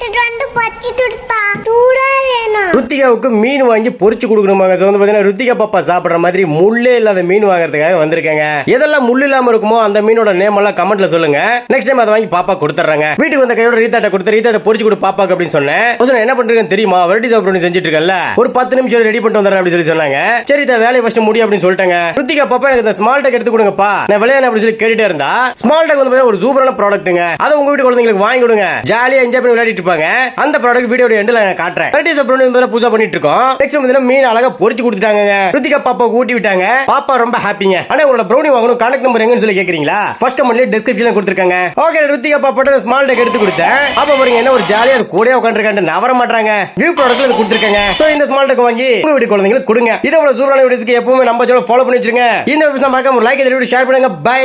எடுத்துட்டு வந்து பச்சி துடுத்தா சூடா வேணும் ருத்திகாவுக்கு மீன் வாங்கி பொறிச்சு கொடுக்கணுமாங்க. ஸோ வந்து பார்த்தீங்கன்னா ருத்திகா பாப்பா சாப்பிட்ற மாதிரி முள்ளே இல்லாத மீன் வாங்குறதுக்காக வந்திருக்காங்க. எதெல்லாம் முள் இல்லாம இருக்குமோ அந்த மீனோட நேம் எல்லாம் கமெண்ட்ல சொல்லுங்க. நெக்ஸ்ட் டைம் அதை வாங்கி பாப்பா கொடுத்துறாங்க வீட்டுக்கு வந்த கையோட ரீதாட்ட கொடுத்து ரீத்தாட்ட பொறிச்சு கொடு பாப்பாக்கு அப்படின்னு சொன்னேன். என்ன பண்றேன்னு தெரியுமா? வெரைட்டி சாப்பிட செஞ்சுட்டு இருக்கேன்ல ஒரு பத்து நிமிஷம் ரெடி பண்ணிட்டு வந்துடுறேன் அப்படின்னு சொல்லி சொன்னாங்க. சரி இதை வேலையை ஃபர்ஸ்ட் முடியும் அப்படின்னு சொல்லிட்டாங்க. ருத்திகா பாப்பா எனக்கு இந்த ஸ்மால் டேக் எடுத்து கொடுங்கப்பா. நான் விளையாட அப்படின்னு சொல்லி கேட்டுட்டே இருந்தா ஸ்மால் டேக் வந்து ஒரு சூப்பரான ப்ராடக்ட்டுங்க அதை உங்க வீட்டு குழந்தைங்களுக்கு வாங்கி கொடுங்க. ஜாலியா என்ஜாய் பண்ணி விளையாடிட்டு இருப்பாங்க. அந்த ப்ராடக்ட் வீடியோட எண்டில் நான் காட்டுறேன். வெரைட்டி சாப்பிட பூஜா பண்ணிட்டு இருக்கோம் நெக்ஸ்ட் வந்து மீன் அழகா பொரிச்சு கொடுத்துட்டாங்க ருத்திகா பாப்பா ஊட்டி விட்டாங்க. பாப்பா ரொம்ப ஹாப்பிங்க ஆனா உங்களோட ப்ரௌனி வாங்கணும் கான்டாக்ட் நம்பர் எங்கன்னு சொல்லி கேக்குறீங்களா? ஃபர்ஸ்ட் கமெண்ட்ல டிஸ்கிரிப்ஷன்ல கொடுத்துருக்காங்க. ஓகே ருத்திகா பாப்பா ஸ்மால் டேக் எடுத்து கொடுத்தேன். பாப்பா பாருங்க என்ன ஒரு ஜாலியா அது கூட உட்காந்துருக்காங்க நவர மாட்டாங்க வியூ ப்ராடக்ட்ல இது கொடுத்துருக்காங்க. சோ இந்த ஸ்மால் டேக் வாங்கி உங்க வீடு குழந்தைங்களுக்கு கொடுங்க. இதை ஒரு சூப்பரான வீடியோஸ்க்கு எப்பவுமே நம்ம சேனல் ஃபாலோ பண்ணி வச்சிருங்க. இந்த வீடியோ மறக்காம லைக் இந்த வீடியோ ஷேர் பண்ணுங்க. பை